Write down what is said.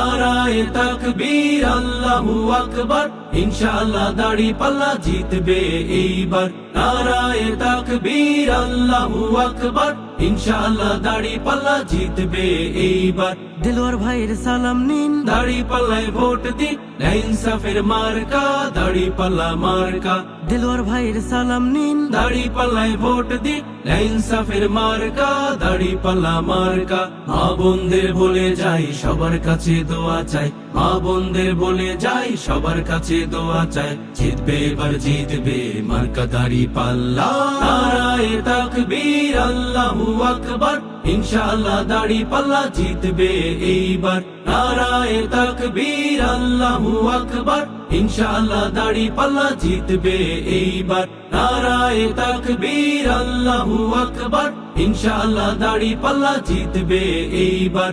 Rana. নারায় তাকবীর আল্লাহু আকবার। ইনশাআল্লাহ দাড়ি পাল্লা জিতবে এইবার। নারায় তাকবীর আল্লাহু আকবার। ইনশাআল্লাহ দাড়ি পাল্লা জিতবে এইবার। দিলওয়ার ভাইয়ের সালাম নিন। দাড়ি পাল্লায় ভোট দিন। ইনসাফের মার্কা দাড়ি পাল্লা মার্কা। দিলওয়ার ভাইয়ের সালাম নিন। দাড়ি পাল্লায় ভোট দিন। ইনসাফের মার্কা দাড়ি পাল্লা মার্কা। মা বোনদের বলে যাই সবার কাছে দোয়া চাই। মা বোনদের বলে যাই, সবার কাছে দোয়া চাই। জিতবে এবার জিতবে মার্কা দাড়ি পাল্লা। নারায় তাকবীর, আল্লাহু দাড়ি পাল্লা জিতবে এইবার। নারায় তাকবীর, আল্লাহু আকবার। ইনশাআল্লাহ দাড়ি পাল্লা জিতবে এইবার। নারায় তাকবীর, আল্লাহু আকবার। ইনশাআল্লাহ দাড়ি পাল্লা জিতবে এইবার।